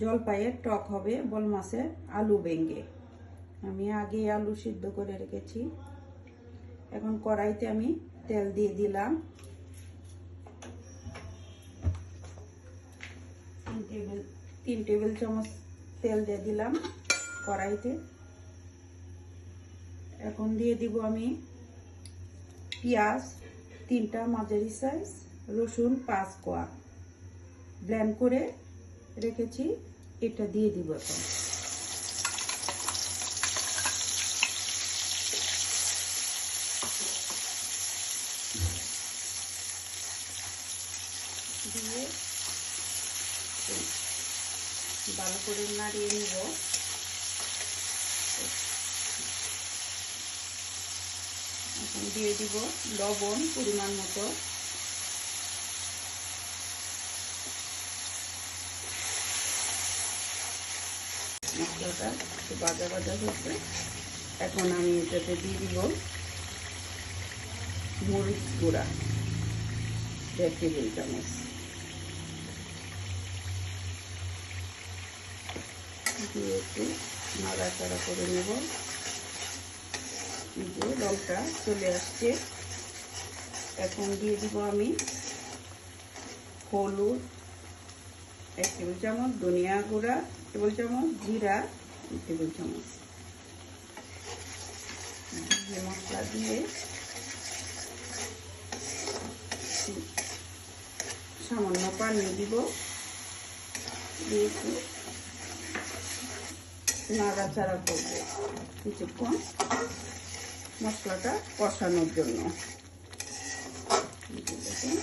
জলপাইয়ের টক হবে বল মাছের আলু বেঙ্গে। আমি আগে আলু সিদ্ধ করে রেখেছি। এখন কড়াইতে আমি তেল দিয়ে দিলাম। তিন টেবিল চামচ তেল দিয়ে দিলাম কড়াইতে। এখন দিয়ে দিব আমি পেঁয়াজ, তিনটা মাঝারি সাইজ রসুন, পাঁচ কোয়া। ব্লেন্ড করে রেখেছি, এটা দিয়ে দিব এখন। দিয়ে ভালো করে নাড়িয়ে নিব। এখন দিয়ে দিব লবণ পরিমাণ মতো। মশলাটা একটু বাজা বাজা হচ্ছে। এখন আমি এটাতে দিয়ে দিব মরিচ গুঁড়া, দেড় টেবিল চামচ। দিয়ে একটু নাড়াচাড়া করে নেব। যে রংটা চলে আসছে। এখন দিয়ে দিব আমি হলুদ, এক টেবিল চামচ ধনিয়া গুঁড়া টেবিল চামচ, জিরা টেবিল চামচ। মশলা দিয়ে সামান্য পানি দিব দিয়ে একটু নাড়াচাড়া করব কিছুক্ষণ মশলাটা কষানোর জন্য। দেখুন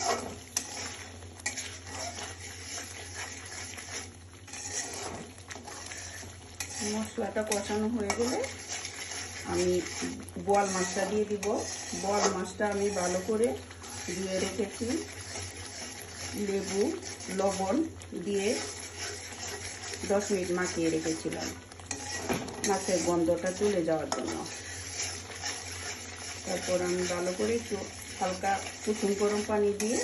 মশলাটা কষানো হয়ে গেলে আমি বোয়াল মাছটা দিয়ে দিব। বোয়াল মাছটা আমি ভালো করে দিয়ে রেখেছি। লেবু, লবণ দিয়ে দশ মিনিট মাখিয়ে রেখেছিলাম মাছের গন্ধটা চলে যাওয়ার জন্য। তারপর আমি ভালো করে একটু হালকা কুসুম গরম পানি দিয়ে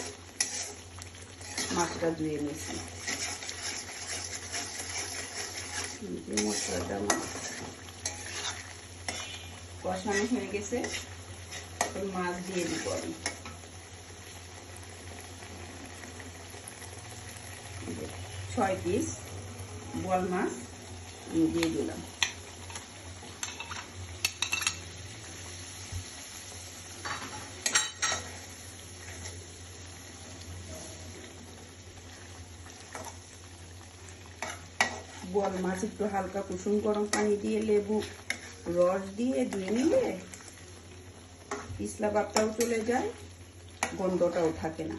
মাছটা ধুয়ে নিয়েছি। আমার কষানো হয়ে গেছে মাছ দিয়ে দিব আমি। ছয় পিস বল মাছ দিয়ে দিলাম। বল মাছ একটু হালকা কুসুম গরম পানি দিয়ে লেবু, রস দিয়ে দিয়ে নিলে পিছলা বাপটাও চলে যায়, গন্ধটাও থাকে না।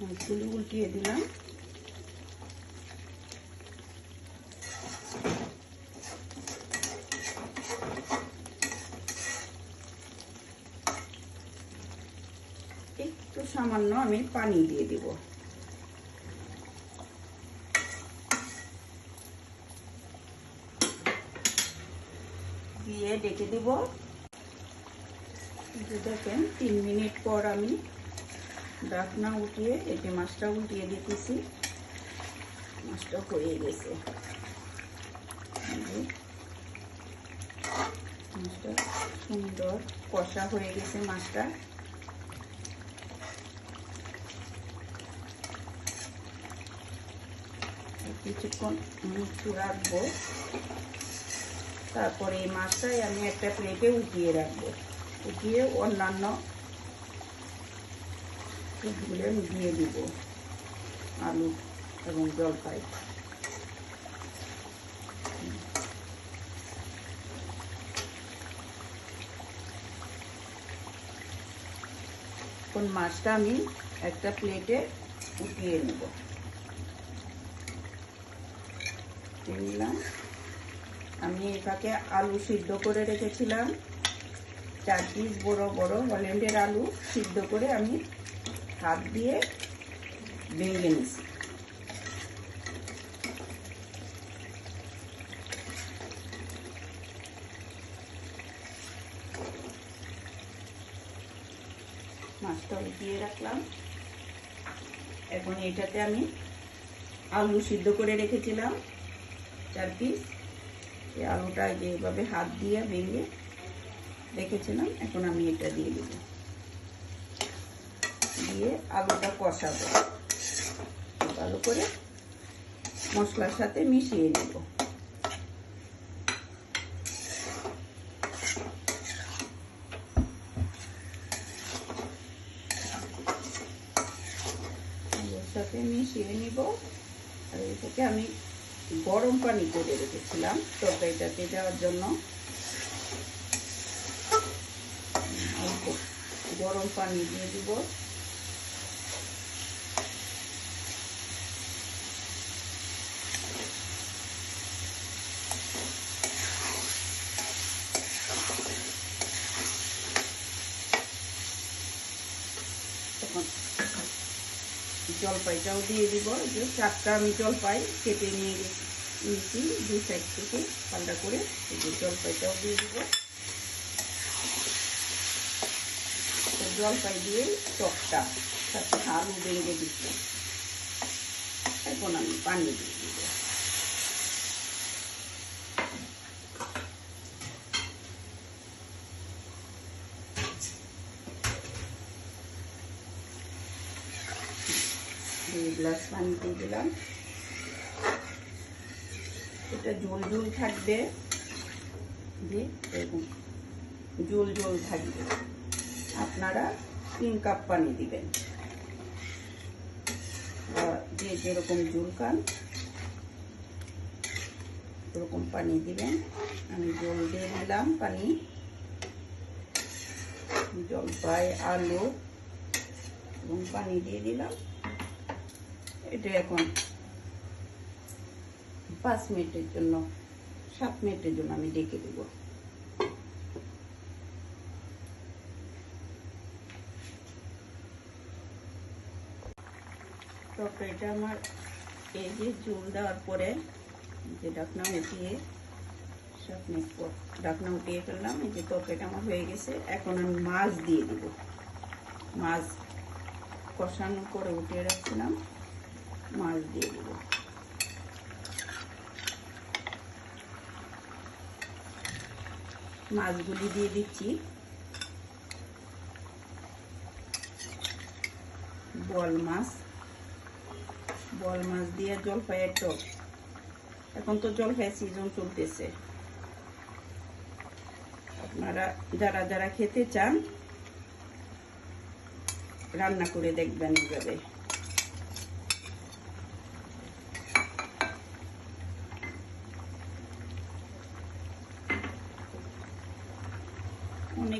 মাছগুলো উল্টিয়ে দিলাম একটু সামান্য আমি পানি দিয়ে দিব। দিয়ে ডেকে দিব। দেখেন, তিন মিনিট পর আমি ডাকনা উঠিয়ে যে মাছটা উল্টিয়ে দিতেছি, মাছটা হয়ে গেছে। মাছটা সুন্দর কষা হয়ে গেছে মাছটা। কিছুক্ষণ একটু রাখব। তারপরে এই মাছটাই আমি একটা প্লেটে উঠিয়ে রাখব। উঠিয়ে অন্যান্য আমি দিয়ে দিব, আলু এবং জলপাই। এখন মাছটা আমি একটা প্লেটে উঠিয়ে নেব। নিলাম আমি এটাকে আলু সিদ্ধ করে রেখেছিলাম। চার পিস বড় বড় হল্যান্ডের আলু সিদ্ধ করে আমি হাত দিয়ে ভেঙে নিছি মাছটা উঠিয়ে রাখলাম। এখন এটাতে আমি আলু সিদ্ধ করে রেখেছিলাম। চার পিস এই আলুটা যেভাবে হাত দিয়ে ভেঙে রেখেছিলাম, এখন আমি এটা দিয়ে দেবো দিয়ে আলুটা কষাবো। ভালো করে মশলার সাথে মিশিয়ে নেব। সাথে মিশিয়ে নিব। আর এটাকে আমি গরম পানি করে রেখেছিলাম তরকারিটাতে দেওয়ার জন্য। গরম পানি দিয়ে দিব। জলপাইটাও দিয়ে দিব যে চারটা আমি জলপাই কেটে নিয়ে নিয়েছি দুই সাইড থেকে ঠান্ডা করে জলপাইটাও দিয়ে দিব। জলপাই দিয়ে টকটা সাথে আলু বেড়ে দিচ্ছি। এখন আমি পানি দিয়ে দিব দুই গ্লাস পানি দিয়ে দিলাম। এটা জল জল থাকবে। দিয়ে এরকম জল জল থাকবে। আপনারা তিন কাপ পানি দিবেন। বা যে যেরকম জল খান, ওরকম পানি দিবেন। আমি জল দিয়ে দিলাম পানি। জলপাই, আলু, এবং পানি দিয়ে দিলাম। এটা এখন পাঁচ মিনিটের জন্য, সাত মিনিটের জন্য আমি ডেকে দেব। তরকারিটা আমার এই যে জল দেওয়ার পরে যে ডাকনা উঠিয়ে মিনিট পর ডাকনা উঠিয়ে ফেললাম, এই যে তরকারিটা আমার হয়ে গেছে, এখন আমি মাছ দিয়ে দিব। মাছ কষানো করে উঠিয়ে রাখছিলাম। মাছ দিয়ে দেব। মাছগুলি দিয়ে দিচ্ছি। বল মাছ। বল মাছ দিয়ে জলপাইয়ের টক। এখন তো জলপাইয়ের সিজন চলতেছে। আপনারা যারা যারা খেতে চান, রান্না করে দেখবেন এইভাবে।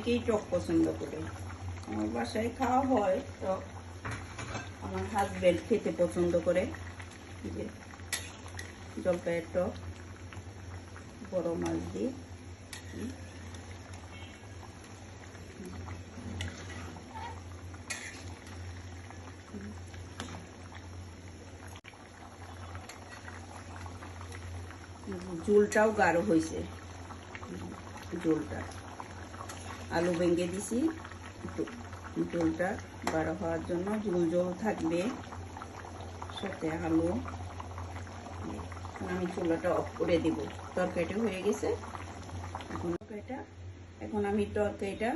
অনেকেই টক পছন্দ করে। আমার বাসায় খাওয়া হয় টক আমার হাজব্যান্ড খেতে পছন্দ করে। যে জলপাইয়ের টক, বড় মাছ দিয়ে। হুম। ঝোলটাও গাঢ় হয়েছে। ঝোলটা। আলু ভেঙে দিছি। ঝোলটা গাঢ় হওয়ার জন্য ঝোল ঝোল থাকবে। সাথে আলু। আমি চুলাটা অফ করে দিব। তরকারিটা হয়ে গেছে। এখন তরকারিটা, এখন আমি তরকারিটা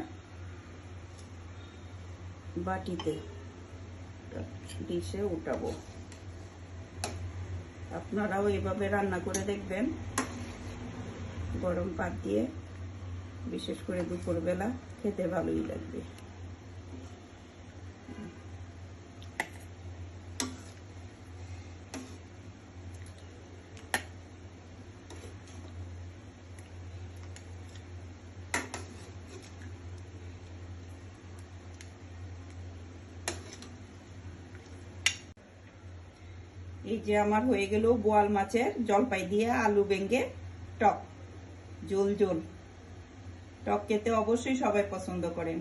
বাটিতে ডিশে উঠাবো। আপনারাও এভাবে রান্না করে দেখবেন। গরম পাত দিয়ে বিশেষ করে দুপুরবেলা, খেতে ভালোই লাগবে। এই যে আমার হয়ে গেল বোয়াল মাছের জলপাই দিয়ে আলু বেঙ্গে টক। জোল জোল। টক খেতে অবশ্যই সবাই পছন্দ করেন।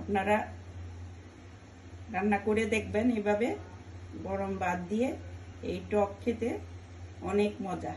আপনারা রান্না করে দেখবেন এভাবে। গরম বাদ দিয়ে এই টক খেতে অনেক মজা।